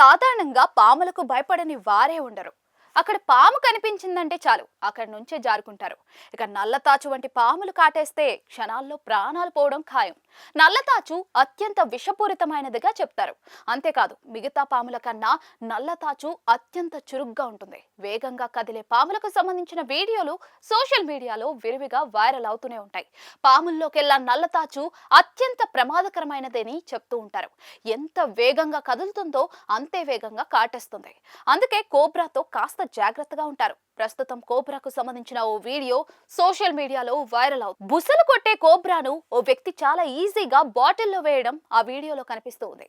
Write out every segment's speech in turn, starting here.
సాధారణంగా పాములకు భయపడని వారే ఉండరు. అక్కడ పాము కనిపించిందంటే చాలు. అక్కడి నుంచే జారుకుంటారు. ఇక నల్లతాచు వంటి పాములు కాటేస్తే క్షణాల్లో ప్రాణాలు పోవడం ఖాయం. నల్లతాచు అత్యంత విషపూరితమైనదిగా చెప్తారు. అంతేకాదు మిగతా పాముల కన్నా నల్లతాచు అత్యంత చురుగ్గా ఉంటుంది. వేగంగా కదిలే పాములకు సంబంధించిన వీడియోలు సోషల్ మీడియాలో విరివిగా వైరల్ అవుతూనే ఉంటాయి. పాముల్లోకెల్లా నల్లతాచు అత్యంత ప్రమాదకరమైనదని చెప్తూ ఉంటారు. ఎంత వేగంగా కదులుతుందో అంతే వేగంగా కాటేస్తుంది. అందుకే కోబ్రాతో కాస్త జాగ్రత్తగా ఉంటారు. ప్రస్తుతం కోబ్రాకు సంబంధించిన ఓ వీడియో సోషల్ మీడియాలో వైరల్ అవుతుంది బుసలు కొట్టే కోబ్రాను ఓ వ్యక్తి చాలా ఈజీగా బాటిల్లో వేయడం ఆ వీడియోలో కనిపిస్తూ ఉంది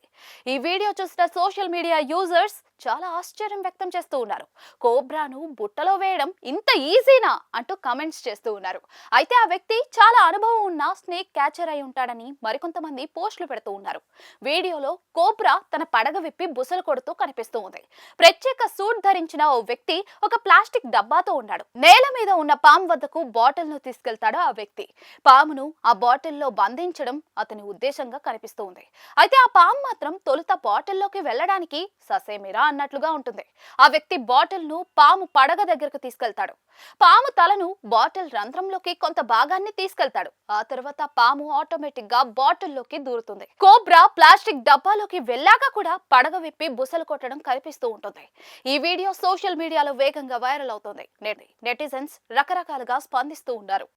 ఈ వీడియో చూసిన సోషల్ మీడియా యూజర్స్ చాలా ఆశ్చర్యం వ్యక్తం చేస్తూ ఉన్నారు. కోబ్రాను బుట్టలో వేయడం ఇంత ఈజీనా అంటూ కమెంట్స్ చేస్తూ ఉన్నారు. అయితే ఆ వ్యక్తి చాలా అనుభవం ఉన్న స్నేక్ క్యాచర్ అయి ఉంటాడని మరికొంతమంది పోస్టులు పెడుతూ ఉన్నారు. వీడియోలో కోబ్రా తన పడగ విప్పి బుసలు కొడుతూ కనిపిస్తూ ఉంది ప్రత్యేక సూట్ ధరించిన ఓ వ్యక్తి ఒక ప్లాస్టిక్ డబ్బాతో ఉన్నాడు. నేల మీద ఉన్న పాము వద్దకు బాటిల్ను తీసుకెళ్తాడు ఆ వ్యక్తి. పామును ఆ బాటిల్లో బంధించడం అతని ఉద్దేశంగా కనిపిస్తూ ఉంది అయితే ఆ పాము మాత్రం తొలుత బాటిల్లోకి వెళ్ళడానికి ససేమిరా అన్నట్లుగా ఉంటుంది. ఆ వ్యక్తి బాటిల్ను పాము పడగ దగ్గరకు తీసుకెళ్తాడు. పాము తలను బాటిల్ రంధ్రంలోకి కొంత భాగాన్ని తీసుకెళ్తాడు. ఆ తర్వాత పాము ఆటోమేటిక్గా బాటిల్లోకి దూరుతుంది. కోబ్రా ప్లాస్టిక్ డబ్బాలోకి వెళ్ళాక కూడా పడగ విప్పి బుసలు కొట్టడం కనిపిస్తూ ఉంటుంది. ఈ వీడియో సోషల్ మీడియాలో వేగంగా వైరల్ అవుతోంది నెటిజన్స్ రకరకాలుగా స్పందిస్తూ ఉన్నారు.